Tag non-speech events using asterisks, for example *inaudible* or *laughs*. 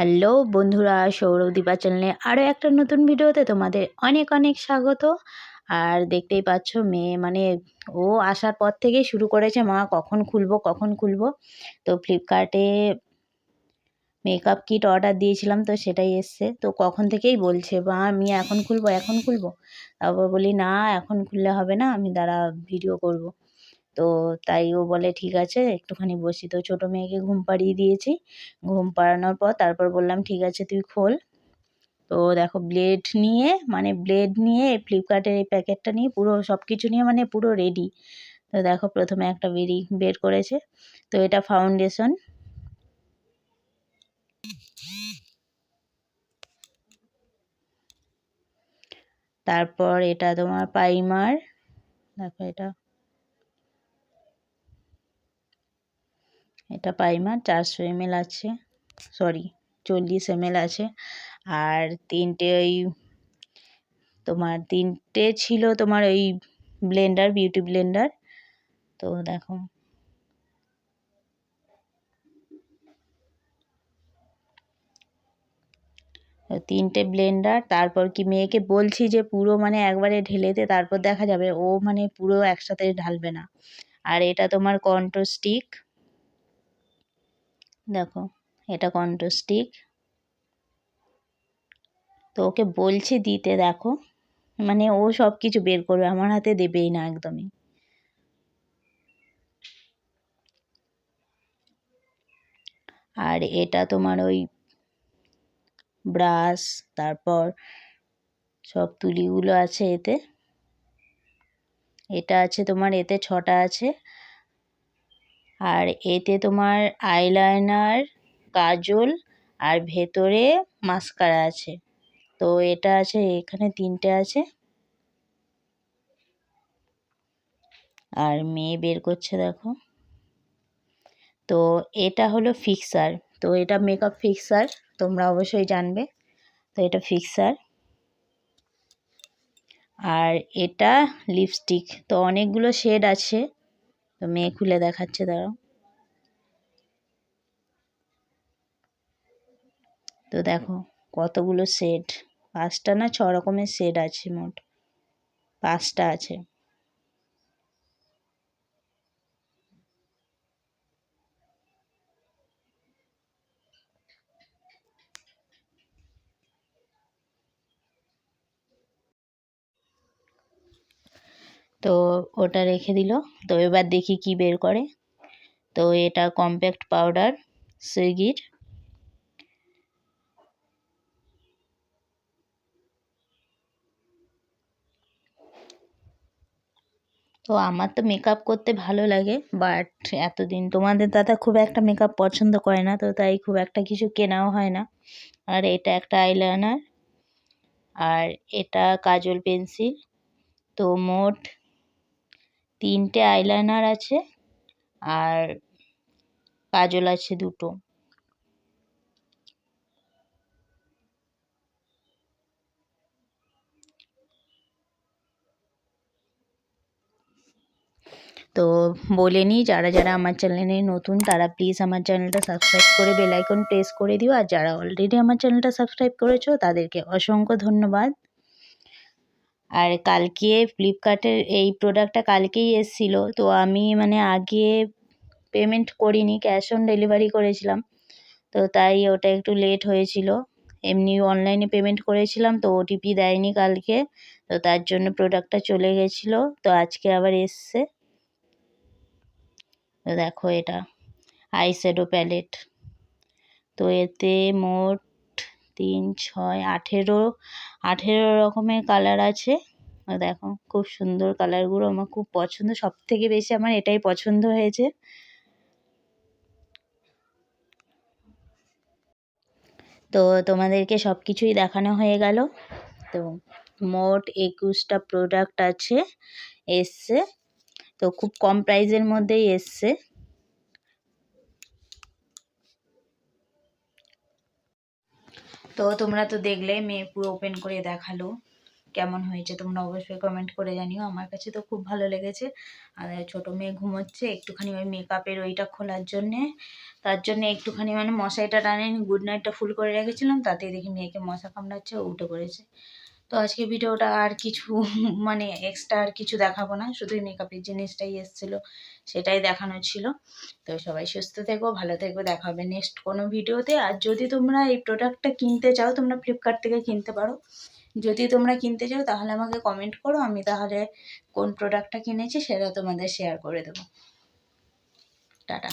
Hello বন্ধুরা সৌরদীপা চ্যানেলে আরও একটা নতুন ভিডিওতে তোমাদের অনেক অনেক স্বাগত। আর দেখতেই পাচ্ছ মেয়ে মানে ও আসার পর থেকেই শুরু করেছে, মা কখন খুলবো কখন খুলবো। তো ফ্লিপকার্টে মেকআপ কিট অর্ডার দিয়েছিলাম তো সেটাই এসছে। তো কখন থেকেই বলছে বা আমি এখন খুলবো এখন খুলবো? তারপর বলি, না, এখন খুললে হবে না, আমি দাঁড়া ভিডিও করব। তো তাই ও বলে, ঠিক আছে, একটুখানি বসি। তো ছোটো মেয়েকে ঘুম পাড়িয়ে দিয়েছি। ঘুম পাড়ানোর পর তারপর বললাম, ঠিক আছে, তুই খোল। তো দেখো, ব্লেড নিয়ে মানে ব্লেড নিয়ে, ফ্লিপকার্টের এই প্যাকেটটা নিয়ে পুরো সব কিছু নিয়ে মানে পুরো রেডি। তো দেখো, প্রথমে একটা বেরি, বের করেছে। তো এটা ফাউন্ডেশন। তারপর এটা তোমার প্রাইমার। দেখো এটা। এটা প্রাইমার, চারশো এমএল আছে সরি চল্লিশ এমএল আছে। আর তিনটে ওই তোমার, তিনটে ছিল তোমার ওই ব্লেন্ডার, বিউটি ব্লেন্ডার। তো দেখো। তিনটে ব্লেন্ডার, তারপর কি মেয়েকে বলছি যে পুরো মানে একবারে ঢেলেতে তারপর দেখা যাবে ও মানে পুরো একসাথে ঢালবে না। আর এটা তোমার কন্ট্রো স্টিক দেখো, এটা কন্ট্রো স্টিক তো ওকে বলছি দিতে, দেখো। মানে ও সব কিছু বের করবে, আমার হাতে দেবেই না একদমই। আর এটা তোমার ওই ব্রাশ, তারপর সব তুলিগুলো আছে এতে। এটা আছে তোমার, এতে ছটা আছে। আর এতে তোমার আইলাইনার কাজল আর ভেতরে মাস্কারা আছে। তো এটা আছে, এখানে তিনটে আছে। আর মেয়ে বের করছে, দেখো। তো এটা হলো ফিক্সার তো এটা মেকআপ ফিক্সার তোমরা অবশ্যই জানবে। তো এটা ফিক্সার আর এটা লিপস্টিক তো অনেকগুলো শেড আছে। তো মেয়ে খুলে দেখাচ্ছে, দাঁড়াও। তো দেখো, কতগুলো শেড পাঁচটা না ছ রকমের শেড আছে মোট? পাঁচটা আছে। তো ওটা রেখে দিল। তো এবার দেখি কি বের করে। তো এটা কম্প্যাক্ট পাউডার সুইগির তো আমার তো মেকআপ করতে ভালো লাগে বাট এতদিন তোমাদের দাদা খুব একটা মেকআপ পছন্দ করে না, তো তাই খুব একটা কিছু কেনাও হয় না। আর এটা একটা আইলাইনার আর এটা কাজল পেন্সিল তো মোট তিনটে আইলাইনার আছে, আর কাজল আছে দুটো। তো বলে নিই, যারা যারা আমার চ্যানেলে নতুন, তারা প্লিজ আমার চ্যানেলটা সাবস্ক্রাইব করে বেলাইকন প্রেস করে দিও। আর যারা অলরেডি আমার চ্যানেলটা সাবস্ক্রাইব করেছ, তাদেরকে অসংখ্য ধন্যবাদ। আর কালকে ফ্লিপকার্টের এই প্রোডাক্টটা কালকেই এসেছিল। তো আমি মানে আগে পেমেন্ট করিনি ক্যাশ অন ডেলিভারি করেছিলাম। তো তাই ওটা একটু লেট হয়েছিল। এমনি অনলাইনে পেমেন্ট করেছিলাম, তো ওটিপি দেয়নি কালকে। তো তার জন্য প্রোডাক্টটা চলে গেছিল। তো আজকে আবার এসছে। তো দেখো এটা আইশ্যাডো প্যালেট তো এতে মোট তিন, ছয়, আঠেরো আঠেরো রকমের কালার আছে। দেখো, খুব সুন্দর কালারগুলো আমার খুব পছন্দ সব থেকে বেশি আমার এটাই পছন্দ হয়েছে। তো তোমাদেরকে সব কিছুই দেখানো হয়ে গেল। তো মোট একুশটা প্রোডাক্ট আছে, এসছে। তো খুব কম প্রাইসের মধ্যেই এসছে। তো তোমরা তো দেখলে মেয়ে পুরো ওপেন করে দেখাল, কেমন হয়েছে তোমরা অবশ্যই কমেন্ট করে জানিও। আমার কাছে তো খুব ভালো লেগেছে। আর ছোটো মেয়ে ঘুমোচ্ছে, একটুখানি ওই মেকআপের ওইটা খোলার জন্যে। তার জন্য একটুখানি মানে মশারিটা টানেনি গুড নাইটটা ফুল করে রেখেছিলাম, তাতেই দেখি মেয়েকে মশা কামড়াচ্ছে উঠে পড়েছে। তো আজকে ভিডিওটা আর কিছু *laughs* মানে এক্সট্রা আর কিছু দেখাবো না। শুধুই মেকআপের জিনিসটাই এসেছিল, সেটাই দেখানো ছিল। তো সবাই সুস্থ থেকো, ভালো থেকো, দেখা হবে নেক্সট কোনো ভিডিওতে। আর যদি তোমরা এই প্রোডাক্টটা কিনতে চাও, তোমরা ফ্লিপকার্ট থেকে কিনতে পারো। যদি তোমরা কিনতে চাও, তাহলে আমাকে কমেন্ট করো, আমি তাহলে কোন প্রোডাক্টটা কিনেছি সেটা তোমাদের শেয়ার করে দেবো। টাটা।